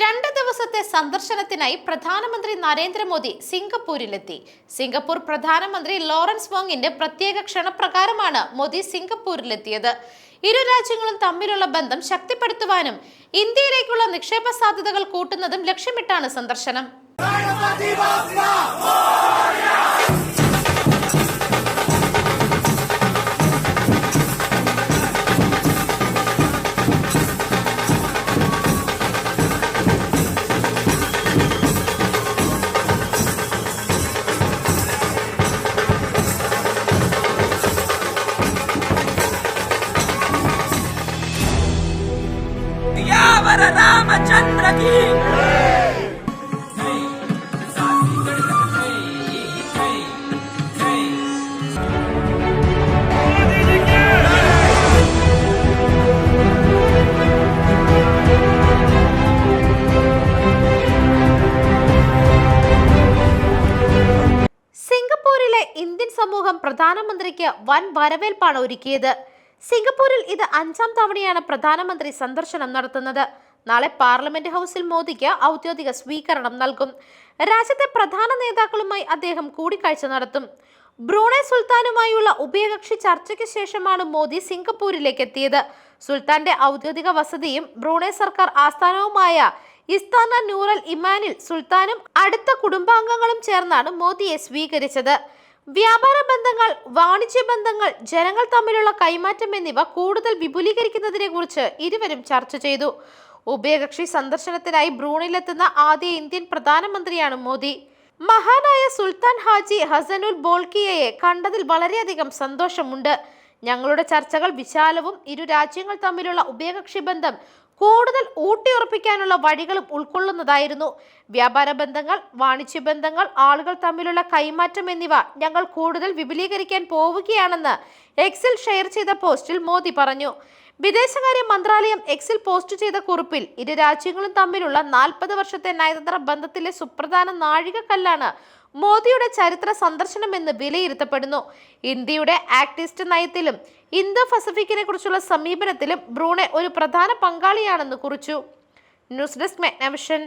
രണ്ട് ദിവസത്തെ സന്ദർശനത്തിനായി പ്രധാനമന്ത്രി നരേന്ദ്രമോദി സിംഗപ്പൂരിലെത്തി. സിംഗപ്പൂർ പ്രധാനമന്ത്രി ലോറൻസ് വോങ്ങിന്റെ പ്രത്യേക ക്ഷണപ്രകാരമാണ് മോദി സിംഗപ്പൂരിലെത്തിയത്. ഇരു രാജ്യങ്ങളും തമ്മിലുള്ള ബന്ധം ശക്തിപ്പെടുത്തുവാനും ഇന്ത്യയിലേക്കുള്ള നിക്ഷേപ സാധ്യതകൾ കൂട്ടുന്നതും ലക്ഷ്യമിട്ടാണ് സന്ദർശനം. यावर रामचंद्र की സിംഗപ്പൂരിലെ ഇന്ത്യൻ സമൂഹം പ്രധാനമന്ത്രിക്ക് വൻ വരവേൽപ്പാണ് ഒരുക്കിയത് സിംഗപ്പൂരിൽ ഇത് അഞ്ചാം തവണയാണ് പ്രധാനമന്ത്രി സന്ദർശനം നടത്തുന്നത്. നാളെ പാർലമെന്റ് ഹൗസിൽ മോദിക്ക് ഔദ്യോഗിക സ്വീകരണം നൽകും. രാജ്യത്തെ പ്രധാന നേതാക്കളുമായി അദ്ദേഹം കൂടിക്കാഴ്ച നടത്തും. ബ്രൂണൈ സുൽത്താനുമായുള്ള ഉഭയകക്ഷി ചർച്ചയ്ക്ക് ശേഷമാണ് മോദി സിംഗപ്പൂരിലേക്ക് എത്തിയത്. സുൽത്താന്റെ ഔദ്യോഗിക വസതിയും ബ്രൂണൈ സർക്കാർ ആസ്ഥാനവുമായ ഇസ്താന നൂറൽ ഇമാനിൽ സുൽത്താനും അടുത്ത കുടുംബാംഗങ്ങളും ചേർന്നാണ് മോദിയെ സ്വീകരിച്ചത്. വ്യാപാര ബന്ധങ്ങൾ വാണിജ്യ ബന്ധങ്ങൾ ജനങ്ങൾ തമ്മിലുള്ള കൈമാറ്റം എന്നിവ കൂടുതൽ വിപുലീകരിക്കുന്നതിനെ കുറിച്ച് ഇരുവരും ചർച്ച ചെയ്തു. ഉഭയകക്ഷി സന്ദർശനത്തിനായി ബ്രൂണിലെത്തുന്ന ആദ്യ ഇന്ത്യൻ പ്രധാനമന്ത്രിയാണ് മോദി. മഹാനായ സുൽത്താൻ ഹാജി ഹസനുൽ ബോൾക്കിയയെ കണ്ടതിൽ വളരെയധികം സന്തോഷമുണ്ട്. ഞങ്ങളുടെ ചർച്ചകൾ വിശാലവും ഇരു രാജ്യങ്ങൾ തമ്മിലുള്ള ഉഭയകക്ഷി ബന്ധം കൂടുതൽ ഊട്ടിയുറപ്പിക്കാനുള്ള വഴികളും ഉൾക്കൊള്ളുന്നതായിരുന്നു. വ്യാപാര ബന്ധങ്ങൾ വാണിജ്യ ബന്ധങ്ങൾ ആളുകൾ തമ്മിലുള്ള കൈമാറ്റം എന്നിവ ഞങ്ങൾ കൂടുതൽ വിപുലീകരിക്കാൻ പോവുകയാണെന്ന് എക്സിൽ ഷെയർ ചെയ്ത പോസ്റ്റിൽ മോദി പറഞ്ഞു. വിദേശകാര്യ മന്ത്രാലയം എക്സിൽ പോസ്റ്റ് ചെയ്ത കുറിപ്പിൽ ഇരു രാജ്യങ്ങളും തമ്മിലുള്ള നാൽപ്പത് വർഷത്തെ നയതന്ത്ര ബന്ധത്തിലെ സുപ്രധാന നാഴികക്കല്ലാണ് മോദിയുടെ ചരിത്ര സന്ദർശനമെന്ന് വിലയിരുത്തപ്പെടുന്നു. ഇന്ത്യയുടെ ആക്ടിസ്റ്റ് നയത്തിലും ഇന്തോ പസഫിക്കിനെ കുറിച്ചുള്ള സമീപനത്തിലും ബ്രൂണെ ഒരു പ്രധാന പങ്കാളിയാണെന്ന് കുറിച്ചു. News desk മെഗ്നവിഷൻ.